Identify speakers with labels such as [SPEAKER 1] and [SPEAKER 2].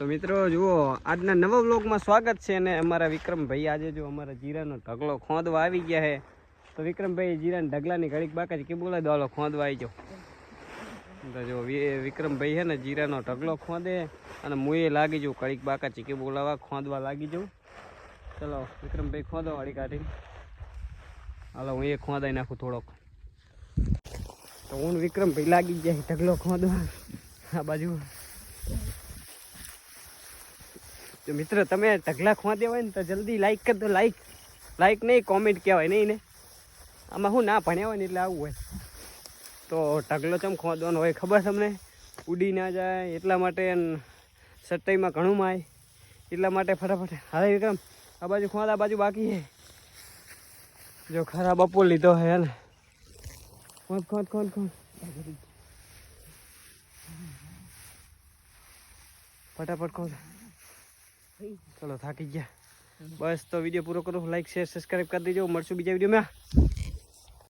[SPEAKER 1] તો મિત્રો, જુઓ, આજના નવા બ્લોગમાં સ્વાગત છે અને અમારા વિક્રમભાઈ આજે જો અમારા જીરાનો ઢગલો ખોદવા આવી ગયા છે. તો વિક્રમભાઈ જીરાના ઢગલાની ઘડીક બાકા કે બોલાય દો ખોદવા આવી જાઓ. તો જો વિક્રમભાઈ છે ને જીરાનો ઢગલો ખોદે અને મુએ લાગી જવું કડીક બાકા ચીકી બોલાવા ખોદવા લાગી જવું ચલો, વિક્રમભાઈ ખોદો વાળી કાઢી હાલો, હું એ ખોદાઈ નાખું થોડોક. તો હું વિક્રમભાઈ લાગી જાય ઢગલો ખોદવા. આ બાજુ. તો મિત્ર, તમે ઢગલા ખોદે હોય ને તો જલ્દી લાઈક કરી દો લાઈક લાઈક નહીં કોમેન્ટ કહેવાય, નહીં ને? આમાં હું ના ભણ્યા હોય ને એટલે આવું હોય. તો ઢગલો ચમ ખોદવાનો હોય ખબર તમને? ઉડી ના જાય, એટલા માટે સટાઈમાં ઘણું માય. એટલા માટે ફટાફટ. હવે વિક્રમ, આ બાજુ ખોદ આ બાજુ બાકી છે જો ખરા બપોર લીધો હે ને ખોદ ખોદ ખોદ ખોદ ફટાફટ ખોદ ચલો થાકી ગયા. બસ તો વીડિયો પૂરો કરો. લાઈક શેર સબસ્ક્રાઈબ કરી દેજો. મળશું બીજા વિડીયોમાં.